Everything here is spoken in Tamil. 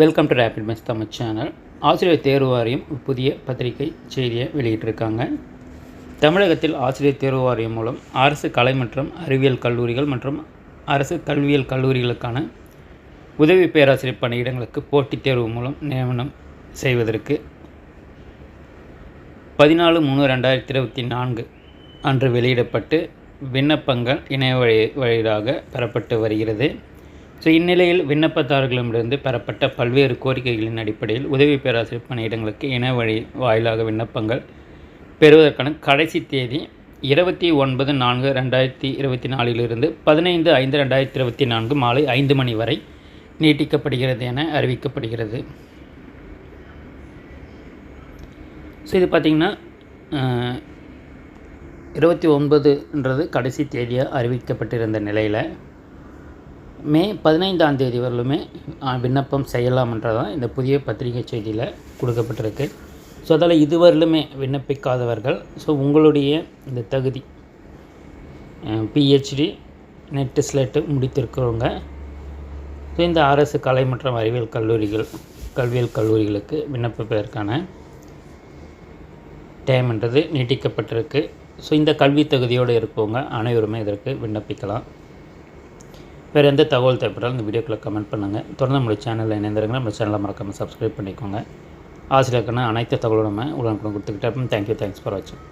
Welcome to rapid mess Tamil channel ஆசிரியர் தேர்வு வாரியம் புதிய பத்திரிகை செய்தியை வெளியிட்டிருக்காங்க. தமிழகத்தில் ஆசிரியர் தேர்வு வாரியம் மூலம் அரசு கலை மற்றும் அறிவியல் கல்லூரிகள் மற்றும் அரசு கல்வியியல் கல்லூரிகளுக்கான உதவி பேராசிரியர் பணியிடங்களுக்கு போட்டித் தேர்வு மூலம் நியமனம் செய்வதற்கு பதினாலு மூணு ரெண்டாயிரத்தி இருபத்தி நான்கு அன்று வெளியிடப்பட்டு விண்ணப்பங்கள் இணைய வழி வழியாக பெறப்பட்டு வருகிறது. ஸோ இந்நிலையில் விண்ணப்பதாரர்களிடமிருந்து பெறப்பட்ட பல்வேறு கோரிக்கைகளின் அடிப்படையில் உதவி பேராசிரியர் பணியிடங்களுக்கு இன வழி வாயிலாக விண்ணப்பங்கள் பெறுவதற்கான கடைசி தேதி இருபத்தி ஒன்பது நான்கு ரெண்டாயிரத்தி இருபத்தி நாலிலிருந்து பதினைந்து ஐந்து ரெண்டாயிரத்தி இருபத்தி நான்கு மாலை ஐந்து மணி வரை நீட்டிக்கப்படுகிறது என அறிவிக்கப்படுகிறது. ஸோ இது பார்த்திங்கன்னா இருபத்தி ஒன்பதுன்றது கடைசி தேதியாக அறிவிக்கப்பட்டிருந்த நிலையில் மே பதினைந்தாம் தேதி வரலுமே அஹ், விண்ணப்பம் செய்யலாம்ன்றதான் இந்த புதிய பத்திரிகை செய்தியில் கொடுக்கப்பட்டிருக்கு. ஸோ அதில் இதுவரையிலுமே விண்ணப்பிக்காதவர்கள் ஸோ உங்களுடைய இந்த தகுதி பிஹெச்டி நெட்டு ஸ்லேட்டு முடித்திருக்கிறவங்க ஸோ இந்த அரசு கலை மற்றும் அறிவியல் கல்லூரிகள் கல்வியல் கல்லூரிகளுக்கு விண்ணப்பிப்பதற்கான டைம்ன்றது நீட்டிக்கப்பட்டிருக்கு. ஸோ இந்த கல்வி தகுதியோடு இருப்பவங்க அனைவருமே இதற்கு விண்ணப்பிக்கலாம். வேறு எந்த தகவல் தேவைப்பட்டாலும் இந்த வீடியோக்குள்ளே கமெண்ட் பண்ணுங்கள் தொடர்ந்து நம்மளுடைய சேனலில் இணைந்திருங்க நம்ம சேனலை மறக்காமல் சப்ஸ்கிரைப் பண்ணிக்கோங்க. ஆசிரியருக்கான அனைத்து தகவலும் நம்ம உடனுக்குடன் கொடுத்துக்கிட்டே தேங்க்யூ தேங்க்ஸ் ஃபார் வாட்சிங்